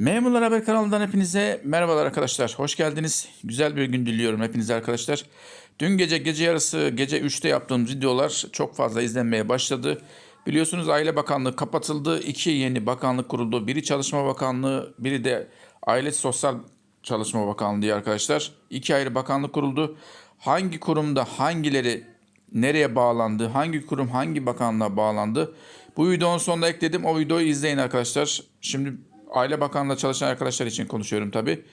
Memurlar Haber kanalından hepinize merhabalar arkadaşlar. Hoş geldiniz. Güzel bir gün diliyorum hepinize arkadaşlar. Dün gece gece yarısı gece 3'te yaptığımız videolar çok fazla izlenmeye başladı. Biliyorsunuz Aile Bakanlığı kapatıldı. İki yeni bakanlık kuruldu. Biri Çalışma Bakanlığı, biri de Aile Sosyal Çalışma Bakanlığı diye arkadaşlar. İki ayrı bakanlık kuruldu. Hangi kurumda hangileri nereye bağlandı, hangi kurum hangi bakanlığa bağlandı? Bu videonun sonunda ekledim. O videoyu izleyin arkadaşlar. Şimdi Aile Bakanlığı'nda çalışan arkadaşlar için konuşuyorum tabii.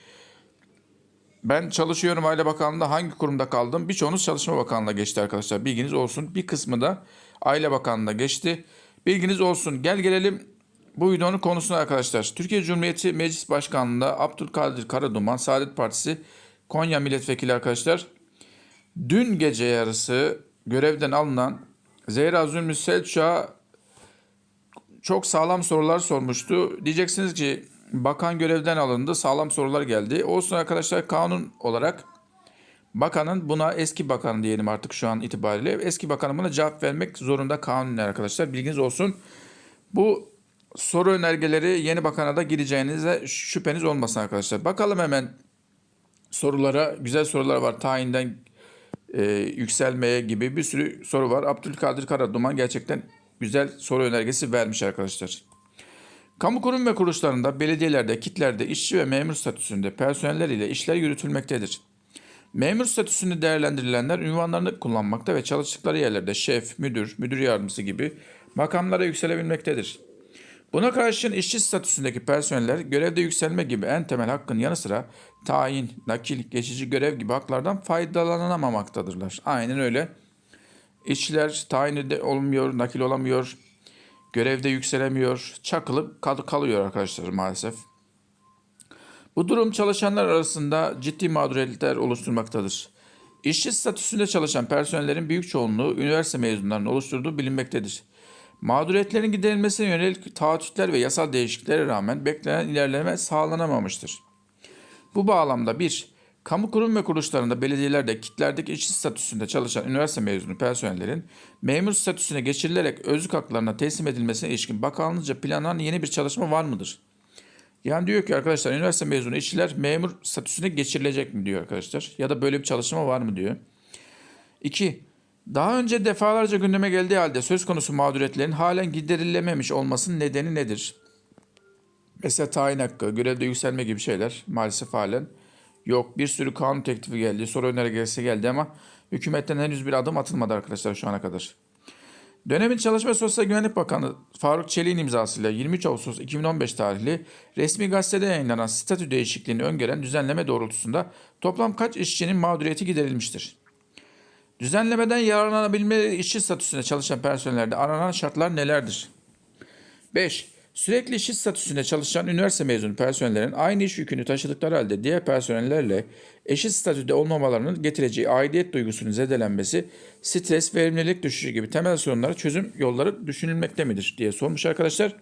Ben çalışıyorum Aile Bakanlığı'nda hangi kurumda kaldım? Birçoğunuz Çalışma Bakanlığı'na geçti arkadaşlar. Bilginiz olsun. Bir kısmı da Aile Bakanlığı'na geçti. Bilginiz olsun. Gel gelelim bu videonun konusuna arkadaşlar. Türkiye Cumhuriyeti Meclis Başkanlığı'nda Abdülkadir Karaduman, Saadet Partisi Konya Milletvekili arkadaşlar. Dün gece yarısı görevden alınan Zehra Zülmü Selçuk'a çok sağlam sorular sormuştu. Diyeceksiniz ki bakan görevden alındı, sağlam sorular geldi. Olsun arkadaşlar kanun olarak bakanın buna eski bakan diyelim artık şu an itibariyle eski bakanın buna cevap vermek zorunda kanunen arkadaşlar. Bilginiz olsun. Bu soru önergeleri yeni bakana da gireceğinize şüpheniz olmasın arkadaşlar. Bakalım hemen sorulara. Güzel sorular var. Tayinden e, yükselmeye gibi bir sürü soru var. Abdülkadir Karaduman gerçekten güzel soru önergesi vermiş arkadaşlar. Kamu kurum ve kuruluşlarında, belediyelerde, kitlerde, işçi ve memur statüsünde personeller ile işler yürütülmektedir. Memur statüsünde değerlendirilenler ünvanlarını kullanmakta ve çalıştıkları yerlerde şef, müdür, müdür yardımcısı gibi makamlara yükselebilmektedir. Buna karşın işçi statüsündeki personeller görevde yükselme gibi en temel hakkın yanı sıra tayin, nakil, geçici görev gibi haklardan faydalanamamaktadırlar. Aynen öyle. İşçiler tayin olmuyor, nakil olamıyor, görevde yükselemiyor, çakılıp kal- kalıyor arkadaşlar maalesef. Bu durum çalışanlar arasında ciddi mağduriyetler oluşturmaktadır. İşçi statüsünde çalışan personellerin büyük çoğunluğu üniversite mezunlarının oluşturduğu bilinmektedir. Mağduriyetlerin giderilmesine yönelik taahhütler ve yasal değişikliklere rağmen beklenen ilerleme sağlanamamıştır. Bu bağlamda 1. Kamu kurum ve kuruluşlarında, belediyelerde, kitlerdeki işçi statüsünde çalışan üniversite mezunu personellerin memur statüsüne geçirilerek özlük haklarına teslim edilmesine ilişkin bakanlığınca planlanan yeni bir çalışma var mıdır? Yani diyor ki arkadaşlar üniversite mezunu işçiler memur statüsüne geçirilecek mi diyor arkadaşlar. Ya da böyle bir çalışma var mı diyor. 2. Daha önce defalarca gündeme geldiği halde söz konusu mağduriyetlerin halen giderilememiş olmasının nedeni nedir? Mesela tayin hakkı, görevde yükselme gibi şeyler maalesef halen yok. Bir sürü kanun teklifi geldi, soru önergesi geldi ama hükümetten henüz bir adım atılmadı arkadaşlar şu ana kadar. Dönemin Çalışma Sosyal Güvenlik Bakanı Faruk Çelik'in imzasıyla 23 Ağustos 2015 tarihli resmi gazetede yayınlanan statü değişikliğini öngören düzenleme doğrultusunda toplam kaç işçinin mağduriyeti giderilmiştir? Düzenlemeden yararlanabilmeleri işçi statüsünde çalışan personellerde aranan şartlar nelerdir? 5. Sürekli işçi statüsünde çalışan üniversite mezunu personellerin aynı iş yükünü taşıdıkları halde diğer personellerle eşit statüde olmamalarının getireceği aidiyet duygusunun zedelenmesi, stres, verimlilik düşüşü gibi temel sorunlara çözüm yolları düşünülmekte midir diye sormuş arkadaşlar.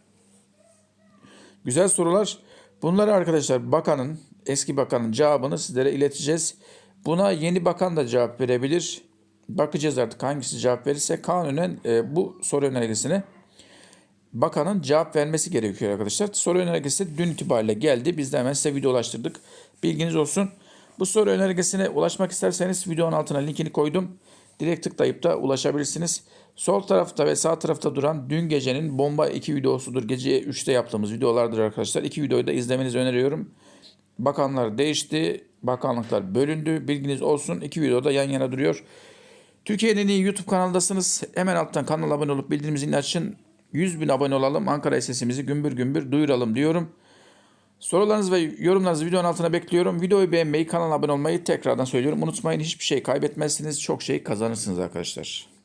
Güzel sorular. Bunları arkadaşlar bakanın, eski bakanın cevabını sizlere ileteceğiz. Buna yeni bakan da cevap verebilir. Bakacağız artık hangisi cevap verirse kanunen e, bu soru önergesini bakanın cevap vermesi gerekiyor arkadaşlar. Soru önergesi dün itibariyle geldi. Biz de hemen size video ulaştırdık. Bilginiz olsun. Bu soru önergesine ulaşmak isterseniz videonun altına linkini koydum. Direkt tıklayıp da ulaşabilirsiniz. Sol tarafta ve sağ tarafta duran dün gecenin bomba iki videosudur. Gece 3'te yaptığımız videolardır arkadaşlar. İki videoyu da izlemenizi öneriyorum. Bakanlar değişti. Bakanlıklar bölündü. Bilginiz olsun. İki video da yan yana duruyor. Türkiye'nin YouTube kanalındasınız. Hemen alttan kanala abone olup bildirim açın. 100 bin abone olalım. Ankara sesimizi gümbür gümbür duyuralım diyorum. Sorularınız ve yorumlarınızı videonun altına bekliyorum. Videoyu beğenmeyi, kanala abone olmayı tekrardan söylüyorum. Unutmayın hiçbir şey kaybetmezsiniz. Çok şey kazanırsınız arkadaşlar.